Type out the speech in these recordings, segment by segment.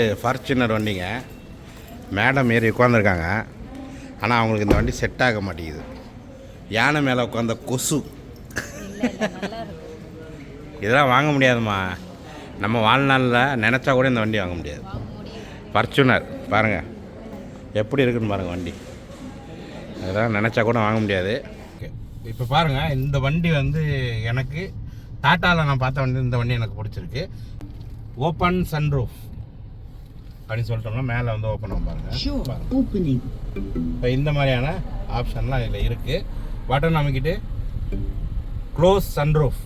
Fortuner வண்டிங்க. Madam ஏறி உட்காந்துருக்காங்க ஆனால் அவங்களுக்கு இந்த வண்டி செட் ஆக மாட்டேங்குது. யானை மேலே உட்காந்த கொசு. இதெல்லாம் வாங்க முடியாதும்மா. நம்ம வாழ்நாளில் நினச்சா கூட இந்த வண்டி வாங்க முடியாது. ஃபார்ச்சுனர் பாருங்கள் எப்படி இருக்குன்னு பாருங்கள் வண்டி. அதெல்லாம் நினச்சா கூட வாங்க முடியாது. இப்போ பாருங்கள் இந்த வண்டி வந்து எனக்கு டாட்டாவில் நான் பார்த்த வண்டி இந்த வண்டி எனக்கு பிடிச்சிருக்கு. ஓப்பன் சன்ரூஃப் அப்படின்னு சொல்லிட்டோம்னா மேலே வந்து ஓப்பன் ஆகும் பாருங்க. இப்போ இந்த மாதிரியான ஆப்ஷன்லாம் இதில் இருக்குது பட்டன் அமைக்கிட்டு க்ளோஸ் சன்ரூஃப்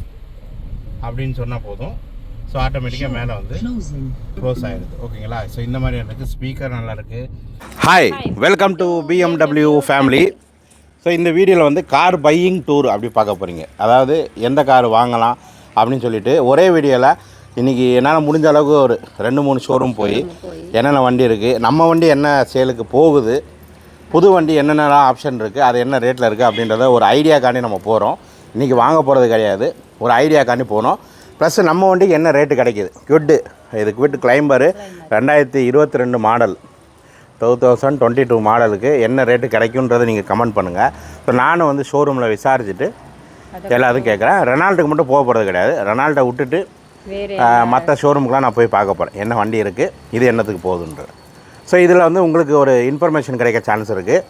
அப்படின்னு சொன்னால் போதும். ஸோ ஆட்டோமேட்டிக்காக மேலே வந்து. க்ளோஸ் ஆகிடுது ஓகேங்களா ஸோ இந்த மாதிரி இருக்குது ஸ்பீக்கர் நல்லா இருக்குது hi welcome to BMW family so இந்த வீடியோவில் வந்து கார் பையிங் டூர் அப்படி பார்க்க போகிறீங்க அதாவது எந்த கார் வாங்கலாம் அப்படின்னு சொல்லிட்டு ஒரே வீடியோவில் இன்றைக்கி என்னால் முடிஞ்ச அளவுக்கு ஒரு ரெண்டு மூணு ஷோரூம் போய் என்னென்ன வண்டி இருக்குது நம்ம வண்டி என்ன சேலுக்கு போகுது புது வண்டி என்னென்னலாம் ஆப்ஷன் இருக்குது அது என்ன ரேட்டில் இருக்குது அப்படின்றத ஒரு ஐடியாக்காண்டி நம்ம போகிறோம் இன்றைக்கி வாங்க போகிறது கிடையாது ஒரு ஐடியாக்காண்டி போகணும் ப்ளஸ் நம்ம வண்டிக்கு என்ன ரேட்டு கிடைக்கிது? குவிட்டு இது குவிட் கிளைம்பரு ரெண்டாயிரத்தி இருபத்தி ரெண்டு model two thousand twenty two மாடலுக்கு என்ன ரேட்டு கிடைக்குன்றதை நீங்கள் கமெண்ட் பண்ணுங்கள் ஸோ நானும் வந்து ஷோரூமில் விசாரிச்சுட்டு எல்லாத்தையும் கேட்குறேன் ரெனால்ட்டுக்கு மட்டும் போக போகிறது கிடையாது. ரெனால்ட்டை விட்டுட்டு மற்ற ஷோரூமுக்குலாம் நான் போய் பார்க்க போகிறேன் என்ன வண்டி இருக்குது இது என்னத்துக்கு போகுதுன்றது ஸோ இதில் வந்து உங்களுக்கு ஒரு இன்ஃபர்மேஷன் கிடைக்க சான்ஸ் இருக்குது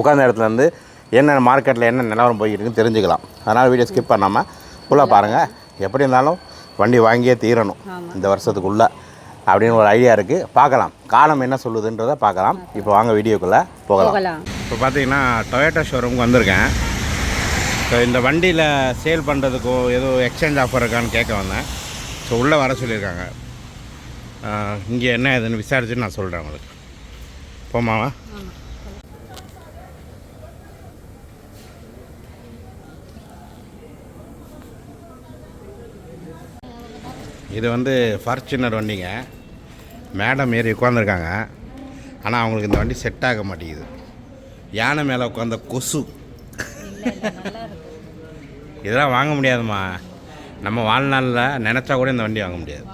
உட்காந்த இடத்துல இருந்து என்ன மார்க்கெட்டில் என்ன நிலவரம் போயிட்டு இருக்குன்னு தெரிஞ்சுக்கலாம். அதனால் வீடியோ ஸ்கிப் பண்ணாமல் ஃபுல்லாக பாருங்கள் எப்படி இருந்தாலும் வண்டி வாங்கியே தீரணும். இந்த வருஷத்துக்குள்ளே அப்படின்னு ஒரு ஐடியா இருக்குது பார்க்கலாம். காலம் என்ன சொல்லுதுன்றதை பார்க்கலாம். இப்போ வாங்க வீடியோக்குள்ளே போகலாம். இப்போ பார்த்தீங்கன்னா டொயோட்டா ஷோரூமுக்கு வந்திருக்கேன். ஸோ இந்த வண்டியில் சேல் பண்ணுறதுக்கோ ஏதோ எக்ஸ்சேஞ்ச் ஆஃபர் இருக்கான்னு கேட்க வந்தேன். ஸோ உள்ளே வர சொல்லியிருக்காங்க. இங்கே என்ன ஏதுன்னு விசாரிச்சுட்டு நான் சொல்கிறேன் உங்களுக்கு. போமாவா இது வந்து ஃபார்ச்சுனர் வண்டிங்க. மேடம் ஏறி உட்காந்துருக்காங்க ஆனால் அவங்களுக்கு இந்த வண்டி செட் ஆக மாட்டேங்குது. யானை மேலே உட்காந்த கொசு. இதெல்லாம் வாங்க முடியாதும்மா. நம்ம வாழ்நாளில் நினச்சா கூட இந்த வண்டி வாங்க முடியாது.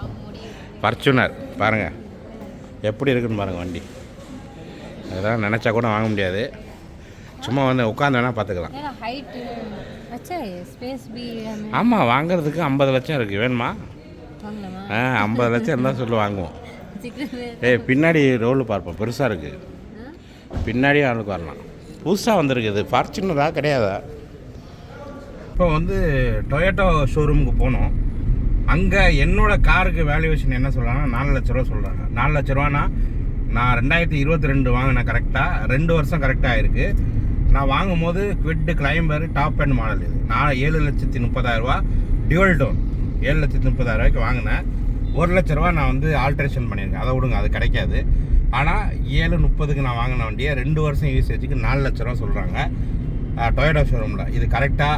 ஃபார்ச்சுனர் பாருங்கள் எப்படி இருக்குன்னு பாருங்கள் வண்டி. அதெல்லாம் நினச்சா கூட வாங்க முடியாது. சும்மா வந்து உட்காந்து வேணால் பார்த்துக்கலாம் ஆமாம் வாங்குறதுக்கு ஐம்பது லட்சம் இருக்குது வேணுமா? ஆ ஐம்பது லட்சம் இருந்தால் சொல்லி வாங்குவோம். ஏய் பின்னாடி ரோல் பார்ப்போம். பெருசாக இருக்குது பின்னாடியே ஆளுக்கு வரலாம். புதுசாக வந்திருக்குது. ஃபார்ச்சுனரா கிடையாதா? இப்போ வந்து டொயேட்டோ ஷோரூமுக்கு போனோம். அங்கே என்னோட காருக்கு வேல்யூவேஷன் என்ன சொல்கிறாங்கன்னா நாலு லட்ச ரூபா சொல்கிறாங்க நாலு லட்ச ரூபானா நான் ரெண்டாயிரத்தி இருபத்தி ரெண்டு வாங்கினேன் கரெக்டாக ரெண்டு வருஷம் கரெக்டாக ஆயிருக்கு நான் வாங்கும் போது Kwid climber top end model இது. நான் ஏழு லட்சத்தி முப்பதாயிரரூபா டியூவல் டோன் ஏழு லட்சத்தி முப்பதாயிரம் ரூபாய்க்கு வாங்கினேன். ஒரு லட்ச ரூபா நான் வந்து ஆல்ட்ரேஷன் பண்ணியிருக்கேன். அதை விடுங்க அது கிடைக்காது. ஆனால் ஏழு முப்பதுக்கு நான் வாங்கின வண்டியை ரெண்டு வருஷம் யூசேஜுக்கு நாலு லட்ச ரூபா சொல்கிறாங்க டொயோட்டோ ஷோரூமில் இது கரெக்டாக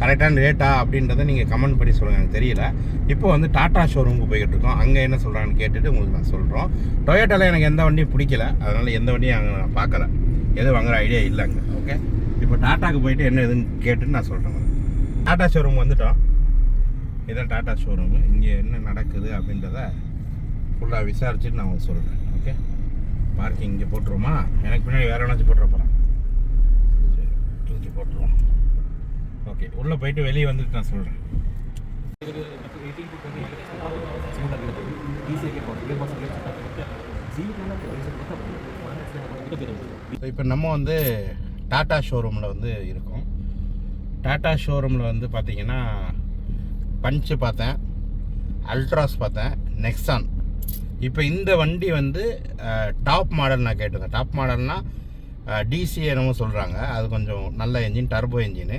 கரெக்டான ரேட்டா அப்படின்றத நீங்கள் கமெண்ட் பண்ணி சொல்லுங்கள் எனக்கு தெரியல. இப்போ வந்து டாடா ஷோரூமுக்கு போய்கிட்டு இருக்கோம். அங்கே என்ன சொல்கிறாங்கன்னு கேட்டுட்டு உங்களுக்கு நான் சொல்கிறோம் டொயோட்டாவில் எனக்கு எந்த வண்டியும் பிடிக்கல. அதனால் எந்த வண்டியும் அங்கே நான் பார்க்கல. எதுவும் வாங்குற ஐடியா இல்லை அங்கே. ஓகே இப்போ டாட்டாக்கு போயிட்டு என்ன எதுன்னு கேட்டுட்டு நான் சொல்கிறேன் டாடா ஷோரூம் வந்துட்டோம். இதான் டாடா ஷோரூமு இங்கே என்ன நடக்குது அப்படின்றத ஃபுல்லாக விசாரிச்சுட்டு நான் உங்களுக்கு சொல்கிறேன் ஓகே பார்க்கிங் இங்கே போட்டுருவோமா? எனக்கு பின்னாடி வேறு எவனாச்சும் போட்டுற போகிறேன் சரி இங்கே போட்டுருவோம். ஓகே உள்ளே போயிட்டு வெளியே வந்துட்டு நான் சொல்கிறேன் இப்போ நம்ம வந்து டாடா ஷோரூமில் வந்து இருக்கோம். டாடா ஷோரூமில் வந்து பார்த்தீங்கன்னா பஞ்சு பார்த்தேன் அல்ட்ராஸ் பார்த்தேன் நெக்ஸான் இப்போ இந்த வண்டி வந்து டாப் மாடல் நான் கேட்டிருந்தேன். டாப் மாடல்னால் டிசி என்னமோ சொல்கிறாங்க அது கொஞ்சம் நல்ல என்ஜின் டர்போ என்ஜினு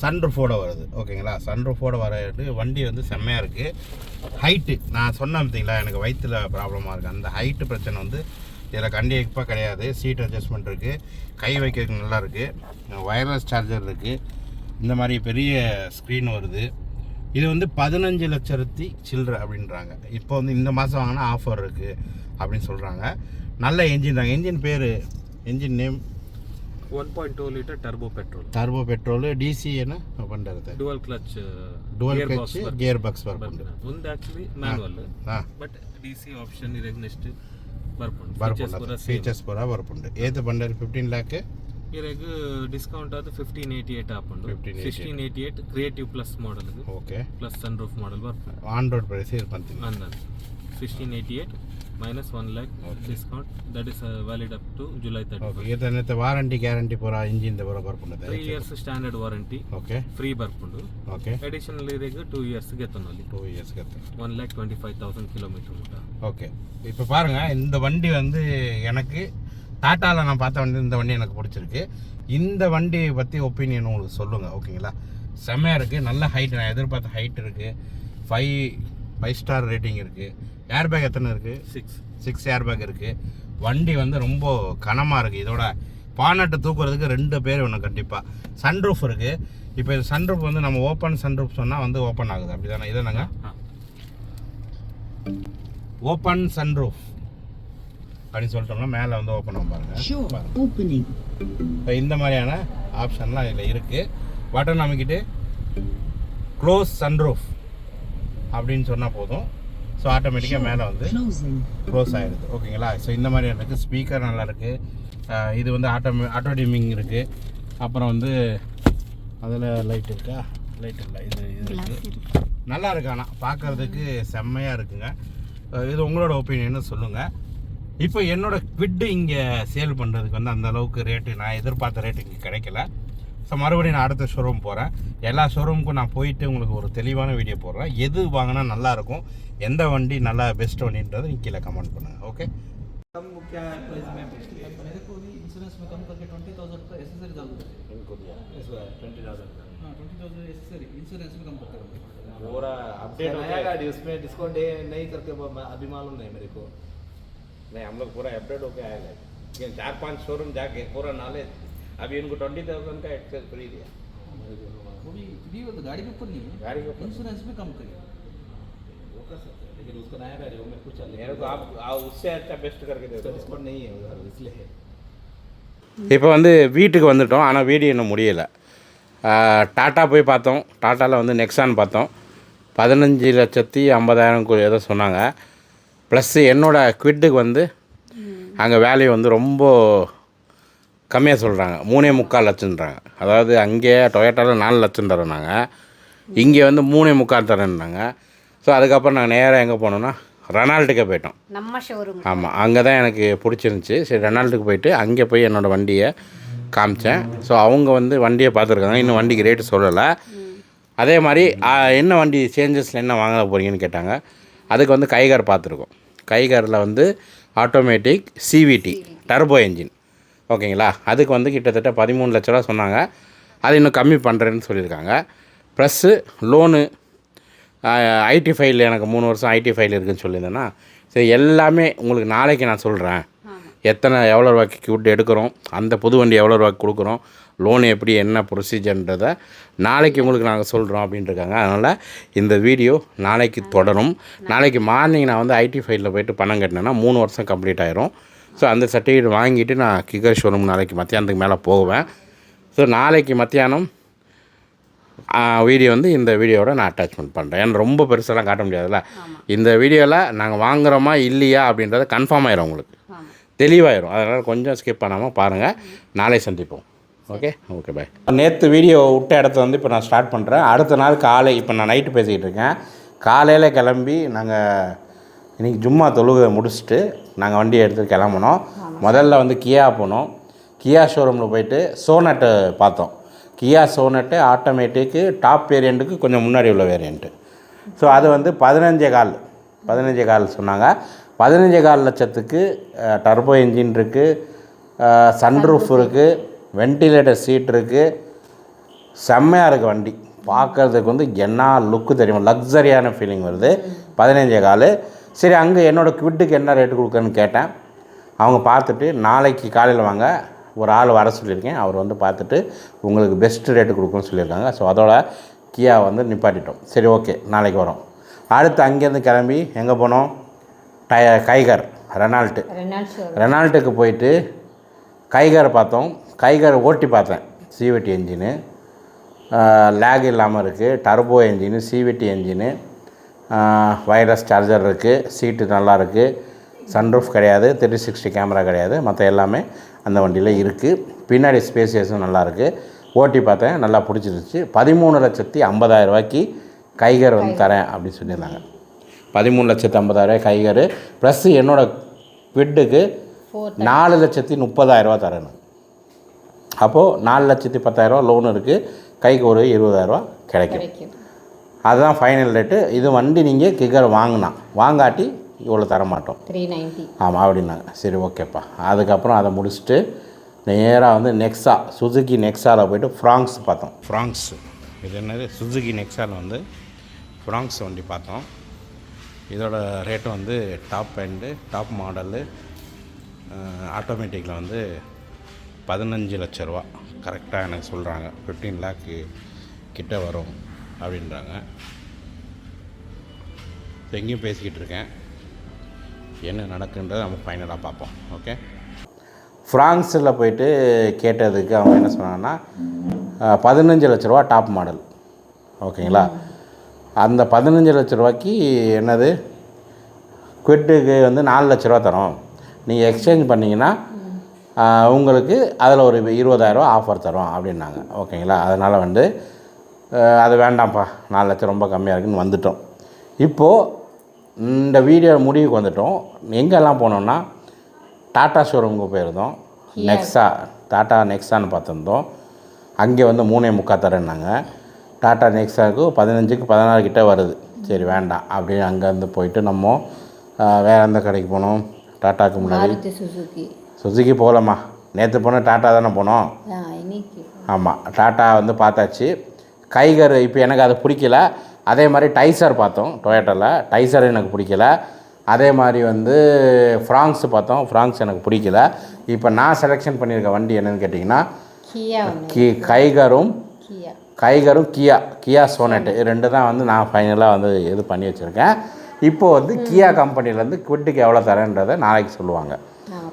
சன்ரூஃபோட வருது. ஓகேங்களா சன்ரூஃபோட வரது வண்டி வந்து செம்மையாக இருக்குது ஹைட்டு நான் சொன்னேன் பார்த்தீங்களா எனக்கு வயிற்றில் ப்ராப்ளமாக இருக்குது அந்த ஹைட்டு பிரச்சனை வந்து இதில் கண்டிப்பாக கிடையாது. சீட் அட்ஜஸ்ட்மெண்ட் இருக்குது கை வைக்கிறதுக்கு நல்லா இருக்குது ஒயர்லெஸ் சார்ஜர் இருக்குது இந்த மாதிரி பெரிய ஸ்க்ரீன் வருது. இது வந்து பதினஞ்சு லட்சத்தி சில்லற அப்படின்றாங்க. இப்போ வந்து இந்த மாதம் வாங்கினா ஆஃபர் இருக்குது அப்படின்னு சொல்கிறாங்க நல்ல என்ஜின் தாங்க. என்ஜின் பேர் engine name one point two litre turbo petrol turbo petrol D C ಏನು ಬಂದಿರುತ್ತೆ. Dual clutch dual clutch gear box ಬರ್ಕೊಂಡು ಒಂದು ಆಕ್ಚುಲಿ ಮ್ಯಾನುವಲ್ ಹಾಂ. ಬಟ್ ಡಿ ಸಿ ಆಪ್ಷನ್ ಇರಗ್ ನೆಕ್ಸ್ಟ್ ಬರ್ಕೊಂಡು ಬರ್ಕೊಂಡು ಫೀಚರ್ಸ್ ಪೂರ ಬರ್ಪುಂಡು ಏತ್ ಬಂಡರ್ ಫಿಫ್ಟೀನ್ ಲ್ಯಾಕ್ ಇರೆಗ್ ಡಿಸ್ಕೌಂಟ್ ಅದು ಫಿಫ್ಟೀನ್ ಏಯ್ಟಿ ಏಟ್ ಹಾಕೊಂಡು. 1588. Sixteen eighty eight creative plus model okay plus sun roof model ಬರ್ಕೊಂಡು ಆನ್ ರೋಡ್ ಪ್ರೈಸ್ ಇದು ಬಂತೀನಿ. ಅಂದನ್ sixteen eighty eight minus one lakh discount that is valid up to July thirty okay ಈತನತ್ತೆ warranty guarantee ಪೂರ engine ಪೂರ ಬರ್ಪುಂಡು three years standard warranty okay free ಬರ್ಪುಂಡು okay additional ಇರಗ್ two years ಗೆತ್ತನಲ್ಲಿ two இயர்ஸ்க்கு அடுத்து one lakh twenty five thousand kilometre முட்டா okay இப்போ பாருங்க இந்த வண்டி வந்து எனக்கு டாட்டாவில் நான் பார்த்த வண்டி இந்த வண்டி எனக்கு பிடிச்சிருக்கு இந்த வண்டியை பற்றி ஒப்பீனியன் உங்களுக்கு சொல்லுங்கள் ஓகேங்களா செம்மையாக இருக்குது நல்ல ஹைட் நான் எதிர்பார்த்த ஹைட் இருக்குது ஃபைவ் ஃபைவ் ஸ்டார் ரேட்டிங் இருக்குது ஏர் பேக் எத்தனை இருக்குது சிக்ஸ் சிக்ஸ் ஏர் பேக் இருக்குது வண்டி வந்து ரொம்ப கனமாக இருக்குது இதோட பானட்டை தூக்குறதுக்கு ரெண்டு பேர் வேணும் கண்டிப்பாக சன்ரூஃப் இருக்குது இப்போ இது சன்ரூஃப் வந்து நம்ம ஓப்பன் சன்ரூஃப் சொன்னால் வந்து ஓப்பன் ஆகுது. அப்படி தானே இதானங்க ஓப்பன் சன்ரூஃப் அப்படின்னு சொல்லிட்டோம்னா மேலே வந்து ஓப்பன் ஆகும் பாருங்க. இப்போ இந்த மாதிரியான ஆப்ஷன்லாம் இதில் இருக்குது பட்டன் அமைக்கிட்டு க்ளோஸ் சன்ரூஃப் அப்படின்னு சொன்னால் போதும். ஸோ ஆட்டோமேட்டிக்காக மேலே வந்து. க்ளோஸ் ஆகிடுது ஓகேங்களா ஸோ இந்த மாதிரி இருக்குது ஸ்பீக்கர் நல்லா இருக்குது இது வந்து ஆட்டோ ஆட்டோ டிமிங் இருக்குது அப்புறம் வந்து அதில் லைட் இருக்கா? லைட் இல்லை. இது இது இருக்குது நல்லா இருக்கு. ஆனால் பார்க்கறதுக்கு செம்மையாக இருக்குங்க. இது உங்களோட ஒப்பீனியன் சொல்லுங்கள் இப்போ என்னோட குவிட்டு இங்கே சேல் பண்ணுறதுக்கு வந்து அந்த அளவுக்கு ரேட்டு நான் எதிர்பார்த்த ரேட்டு இங்கே கிடைக்கல. ஸோ மறுபடியும் நான் அடுத்த ஷோரூம் போகிறேன் எல்லா ஷோரூமுக்கும் நான் போயிட்டு உங்களுக்கு ஒரு தெளிவான வீடியோ போடுறேன் எது வாங்கினா நல்லாயிருக்கும் எந்த வண்டி நல்லா பெஸ்ட் வண்டின்றது நீங்கள் கீழே கமெண்ட் பண்ணுங்கள் ஓகே कम क्या प्राइस में मेरे को भी इंश्योरेंस में कम करके ट्वेंटी थाउजेंड का एसेसरी डाल दो इनको दिया ट्वेंटी थाउजेंड हाँ ट्वेंटी थाउजेंड एसेसरी इंश्योरेंस में कम करके पूरा अपडेट हो जाएगा उसमें डिस्काउंट नहीं करके अभी मालूम नहीं मेरे को नहीं हम लोग पूरा अपडेट होके आएगा चार पांच शोरूम जाके पूरा नॉलेज अभी इनको ट्वेंटी थाउजेंड का एक्सेस फ्री दिया मेरे को वो भी भी वो तो गाड़ी के ऊपर नहीं है गाड़ी के ऊपर। इंश्योरेंस में कम करिए वो कर सकते हैं लेकिन उसका नया गाड़ी वो मैं कुछ मेरे को आप आप उससे अच्छा बेस्ट करके दे उसका डिस्काउंट नहीं है उधर इसलिए है இப்போ வந்து வீட்டுக்கு வந்துட்டோம் ஆனால் வீடியோ இன்னும் முடியலை டாட்டா போய் பார்த்தோம் டாட்டாவில் வந்து நெக்ஸான் பார்த்தோம் பதினஞ்சு லட்சத்தி ஐம்பதாயிரம் கு- ஏதோ சொன்னாங்க ப்ளஸ் என்னோட குவிட்டுக்கு வந்து அங்கே வேல்யூ வந்து ரொம்ப கம்மியாக சொல்கிறாங்க மூணே முக்கால் லட்சம்ன்றாங்க. அதாவது அங்கே டொயேட்டாவில் நாலு லட்சம் தரோம் இங்கே வந்து மூணே முக்கால் தரேன்னாங்க ஸோ அதுக்கப்புறம் நாங்கள் நேராக எங்கே போனோம்னா ரெனால்ட்டுக்கே போயிட்டோம். நம்ம ஷோரூம் ஆமாம் அங்கே தான் எனக்கு பிடிச்சிருந்துச்சி. சரி ரெனால்டுக்கு போயிட்டு அங்கே போய் என்னோடய வண்டியை காமிச்சேன். ஸோ அவங்க வந்து வண்டியை பார்த்துருக்காங்க. இன்னும் வண்டிக்கு ரேட்டு சொல்லலை. அதே மாதிரி என்ன வண்டி சேஞ்சஸில் என்ன வாங்க போகிறீங்கன்னு கேட்டாங்க. அதுக்கு வந்து கைகார் பார்த்துருக்கோம். கைகாரில் வந்து ஆட்டோமேட்டிக் சிவிடி டர்போ என்ஜின் ஓகேங்களா? அதுக்கு வந்து கிட்டத்தட்ட பதிமூணு லட்ச ரூபா சொன்னாங்க. அது இன்னும் கம்மி பண்ணுறேன்னு சொல்லியிருக்காங்க. ப்ளஸ்ஸு லோனு ஐடி ஃபைல் எனக்கு மூணு வருஷம் ஐடி ஃபைல் இருக்குன்னு சொல்லியிருந்தேன்னா சரி எல்லாமே உங்களுக்கு நாளைக்கு நான் சொல்கிறேன் எத்தனை எவ்வளோ ரூபாய்க்கு கியூட் எடுக்கிறோம் அந்த புது வண்டி எவ்வளோ ரூபாய்க்கு கொடுக்குறோம் லோன் எப்படி என்ன ப்ரொசீஜர்ன்றதை நாளைக்கு உங்களுக்கு நாங்கள் சொல்கிறோம் அப்படின்ட்டுருக்காங்க. அதனால் இந்த வீடியோ நாளைக்கு தொடரும். நாளைக்கு மார்னிங் நான் வந்து ஐடி ஃபைலில் போயிட்டு பணம் கட்டினேன்னா மூணு வருஷம் கம்ப்ளீட் ஆயிரும். ஸோ அந்த சர்டிஃபிகேட் வாங்கிட்டு நான் கிகர் ஷோரூம் நாளைக்கு மத்தியானத்துக்கு மேலே போவேன். ஸோ நாளைக்கு மத்தியானம் வீடியோ வந்து இந்த வீடியோவோட நான் அட்டாச்மெண்ட் பண்ணுறேன் ஏன்னா ரொம்ப பெருசாலாம் காட்ட முடியாதுல்ல? இந்த வீடியோவில் நாங்கள் வாங்குறோமா இல்லையா அப்படின்றத கன்ஃபார்ம் ஆயிரும் உங்களுக்கு. தெளிவாயிரும். அதனால் கொஞ்சம் ஸ்கிப் பண்ணாமல் பாருங்கள் நாளை சந்திப்போம். ஓகே ஓகே பாய் நேற்று வீடியோ விட்ட இடத்த வந்து இப்போ நான் ஸ்டார்ட் பண்ணுறேன் அடுத்த நாள் காலை இப்போ நான் நைட்டு பேசிக்கிட்டு இருக்கேன். காலையில் கிளம்பி நாங்கள் இன்றைக்கி ஜும்மா தொழுகை முடிச்சுட்டு நாங்கள் வண்டியை எடுத்து கிளம்புனோம். முதல்ல வந்து கியா போனோம். கியா ஷோரூமில் போயிட்டு சோனட்டு பார்த்தோம். கியா சோனட்டு ஆட்டோமேட்டிக்கு டாப் வேரியண்ட்டுக்கு கொஞ்சம் முன்னாடி உள்ள வேரியண்ட்டு ஸோ அது வந்து பதினஞ்சே கால். பதினஞ்சே கால் சொன்னாங்க. பதினஞ்சே கால் லட்சத்துக்கு டர்போ இன்ஜின் இருக்குது சன்ரூஃப் இருக்குது வென்டிலேட்டர் சீட் இருக்குது செம்மையாக இருக்குது வண்டி. பார்க்கறதுக்கு வந்து என்ன லுக்கு தெரியும்? லக்ஸரியான ஃபீலிங் வருது. பதினஞ்சே கால். சரி அங்கே என்னோடய குவிட்டுக்கு என்ன ரேட்டு கொடுக்குறேன்னு கேட்டேன். அவங்க பார்த்துட்டு நாளைக்கு காலையில் வாங்க ஒரு ஆள் வர சொல்லியிருக்கேன். அவர் வந்து பார்த்துட்டு உங்களுக்கு பெஸ்ட் ரேட்டு கொடுக்குன்னு சொல்லியிருக்காங்க. ஸோ அதோட கியா வந்து நிப்பாட்டிட்டோம். சரி ஓகே நாளைக்கு வரோம். அடுத்து அங்கேருந்து கிளம்பி எங்கே போனோம்? டய கைகர் ரெனால்ட்டு. ரெனால்ட்டுக்கு போயிட்டு கைகாரை பார்த்தோம். கைகர் ஓட்டி பார்த்தேன். சிவெட்டி என்ஜினு லேக் இல்லாமல் இருக்குது turbo engine CVT engine wireless charger இருக்குது சீட்டு நல்லா இருக்குது சன்ரூஃப் கிடையாது த்ரீ சிக்ஸ்டி கேமரா கிடையாது மற்ற எல்லாமே அந்த வண்டியில் இருக்குது பின்னாடி ஸ்பேசியஸும் நல்லா இருக்குது ஓட்டி பார்த்தேன் நல்லா பிடிச்சிருச்சு பதிமூணு லட்சத்தி ஐம்பதாயிரம் ரூபாய்க்கு கைகர் வந்து தரேன் அப்படின்னு சொல்லியிருந்தாங்க. பதிமூணு லட்சத்தி ஐம்பதாயிரம் கைகர். ப்ளஸ் என்னோடய விட்டுக்கு நாலு லட்சத்தி முப்பதாயிரரூவா தரேன் அப்போது நாலு லட்சத்தி பத்தாயிரரூவா லோன் இருக்குது கைக்கு ஒரு இருபதாயிரரூவா கிடைக்கும். கிடைக்கும். அதுதான் ஃபைனல் ரேட்டு இது வண்டி நீங்கள் கிகர் வாங்கினா வாங்காட்டி இவ்வளோ தர மாட்டோம் த்ரீ நைன்ட்டி ஆமாம் அப்படின்னாங்க. சரி ஓகேப்பா. அதுக்கப்புறம் அதை முடிச்சுட்டு நேராக வந்து நெக்ஸா சுசுகி நெக்ஸாவில் போயிட்டு ஃப்ராங்க்ஸ் பார்த்தோம். ஃப்ராங்க்ஸ் இது என்னது? சுசுகி நெக்ஸாவில் வந்து ஃப்ராங்க்ஸ் வண்டி பார்த்தோம். இதோட ரேட்டு வந்து டாப் எண்டு டாப் மாடலு ஆட்டோமேட்டிக்கில் வந்து பதினஞ்சு லட்ச ரூபா. கரெக்டாக எனக்கு சொல்கிறாங்க ஃபிஃப்டீன் லேக்கு கிட்ட வரும். அப்படின்றாங்க. So, எங்கேயும் பேசிக்கிட்டு இருக்கேன். என்ன நடக்குன்றதை நம்ம ஃபைனலாக பார்ப்போம். ஓகே ஃப்ரான்ஸில் போயிட்டு கேட்டதுக்கு அவங்க என்ன சொன்னாங்கன்னா பதினஞ்சு லட்ச ரூபா டாப் மாடல். ஓகேங்களா? அந்த பதினஞ்சு லட்ச ரூபாய்க்கு என்னது? குவிட்டுக்கு வந்து நாலு லட்ச ரூபா தரோம். நீங்கள் எக்ஸ்சேஞ்ச் பண்ணிங்கன்னா உங்களுக்கு அதில் ஒரு இருபதாயிரரூவா ஆஃபர் தரும் அப்படின்னாங்க. ஓகேங்களா? அதனால் வந்து அது வேண்டாம்ப்பா. நாலு லட்சம் ரொம்ப கம்மியாக இருக்குன்னு வந்துட்டோம். இப்போது இந்த வீடியோ முடிவுக்கு வந்துட்டோம். எங்கெல்லாம் போனோம்னா டாட்டா ஷோரூமுக்கு போயிருந்தோம். நெக்ஸா டாட்டா நெக்ஸான்னு பார்த்துருந்தோம். அங்கே வந்து மூணே முக்கா தரேன்னாங்க. டாட்டா நெக்ஸாவுக்கு பதினஞ்சுக்கு பதினாறு கிட்ட வருது. சரி வேண்டாம். அப்படின்னு அங்கேருந்து போயிட்டு நம்ம வேற எந்த கடைக்கு போனோம்? டாட்டாக்கு முன்னாடி. மாருதி சுசுகி. சுசுகி போகலம்மா நேற்று போனோம் டாட்டா தானே போனோம்? ஆமாம் டாட்டா வந்து பார்த்தாச்சு. கைகர் இப்போ எனக்கு அது பிடிக்கல. அதே மாதிரி டைசர் பார்த்தோம் டொயேட்டோவில் டைசர் எனக்கு பிடிக்கல. அதே மாதிரி வந்து ஃப்ராங்க்ஸ் பார்த்தோம். ஃப்ராங்க்ஸ் எனக்கு பிடிக்கல. இப்போ நான் செலெக்ஷன் பண்ணியிருக்க வண்டி என்னன்னு கேட்டிங்கன்னா கி கைகரும் கைகரும் கியா கியா சோனெட்டு. இது ரெண்டு தான் வந்து நான் ஃபைனலாக வந்து இது பண்ணி வச்சுருக்கேன். இப்போது வந்து கியா கம்பெனிலேருந்து குவிட்டுக்கு எவ்வளோ தரேன்றதை நாளைக்கு சொல்லுவாங்க.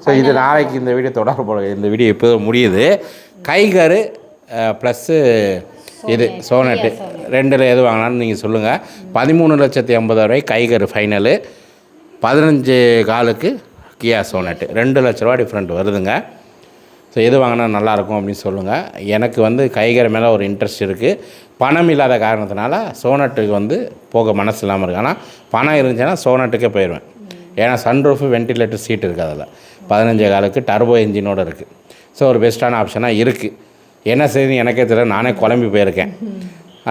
ஸோ இது நாளைக்கு இந்த வீடியோ தொடர்பு இந்த வீடியோ இப்போ முடியுது. கைகரு ப்ளஸ்ஸு இது சோனட்டு ரெண்டில் எது வாங்கினாலும் நீங்கள் சொல்லுங்கள் பதிமூணு லட்சத்தி ஐம்பதாயிரம் கைகரு ஃபைனலு பதினஞ்சு காலுக்கு கியா சோனட்டு ரெண்டு லட்ச ரூபா டிஃப்ரெண்ட் வருதுங்க. ஸோ எது வாங்கினா நல்லாயிருக்கும் அப்படின்னு சொல்லுங்கள் எனக்கு வந்து கைகரை மேலே ஒரு இன்ட்ரெஸ்ட் இருக்குது பணம் இல்லாத காரணத்தினால சோனட்டுக்கு வந்து போக மனசு இல்லாமல் இருக்கு. ஆனால் பணம் இருந்துச்சுன்னா சோனட்டுக்கே போயிடுவேன் ஏன்னா சன்ரூஃபு வென்டிலேட்டர் சீட் இருக்குது அதில். பதினஞ்சு காலுக்கு டர்போ என்ஜினோடு இருக்குது ஸோ ஒரு பெஸ்ட்டான ஆப்ஷனாக இருக்குது என்ன செய்யுது எனக்கே தெரியல. நானே குழம்பி போயிருக்கேன்.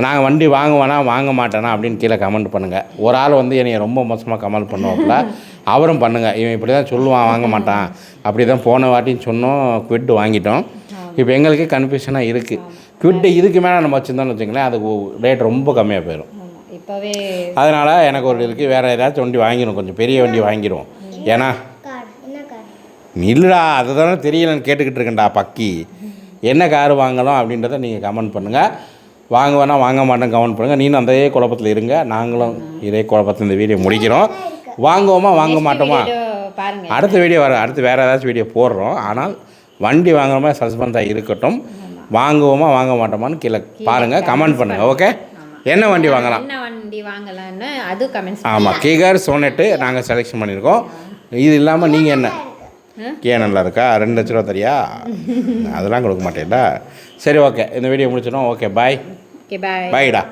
நாங்கள் வண்டி வாங்குவேனா வாங்க மாட்டேனா அப்படின்னு கீழே கமெண்ட் பண்ணுங்கள் ஒரு ஆள் வந்து என்னை ரொம்ப மோசமாக கமெண்ட் பண்ணுவாப்புல. அவரும் பண்ணுங்கள் இவன் இப்படி தான் சொல்லுவான் வாங்க மாட்டான். அப்படி தான் போன வாட்டின்னு சொன்னோம் குவிட் வாங்கிட்டோம். இப்போ எங்களுக்கே கன்ஃபியூஷனாக இருக்குது குவிட் இதுக்கு மேலே நம்ம வச்சுருந்தோம்னு வச்சுங்களேன் அதுக்கு ரேட் ரொம்ப கம்மியாக போயிடும் அதனால் எனக்கு ஒரு இருக்குது வேறு ஏதாச்சும் வண்டி வாங்கிடும் கொஞ்சம் பெரிய வண்டி வாங்கிடுவோம் ஏன்னா இல்லைடா அதை தானே தெரியலன்னு கேட்டுக்கிட்டு இருக்கேன்டா பக்கி. என்ன கார் வாங்கலாம் அப்படின்றத நீங்கள் கமெண்ட் பண்ணுங்கள் வாங்குவேனா வாங்க மாட்டேன் கமெண்ட் பண்ணுங்கள் நீனும் அதே குழப்பத்தில் இருங்க. நாங்களும் இதே குழப்பத்தில் இந்த வீடியோ முடிக்கிறோம். வாங்குவோமா வாங்க மாட்டோமா? அடுத்த வீடியோ வர அடுத்து வேறு ஏதாச்சும் வீடியோ போடுறோம். ஆனால் வண்டி வாங்குற மாதிரி சஸ்பென்ஸாக இருக்கட்டும். வாங்குவோமா வாங்க மாட்டோமான்னு கீழே பாருங்கள் கமெண்ட் பண்ணுங்கள் ஓகே என்ன வண்டி வாங்கலாம்? என்ன வண்டி வாங்கலாம்னு அது கமெண்ட்ஸ் ஆமாம் கிகர் சோனெட்டு நாங்கள் செலெக்ஷன் பண்ணியிருக்கோம். இது இல்லாமல் நீங்கள் என்ன? கே நல்லா இருக்கா? ரெண்டு லட்ச ரூபா தரியா? அதெல்லாம் கொடுக்க மாட்டேன்டா. சரி ஓகே. இந்த வீடியோ முடிச்சிடும் ஓகே பாய். Okay bye. பாய்டா.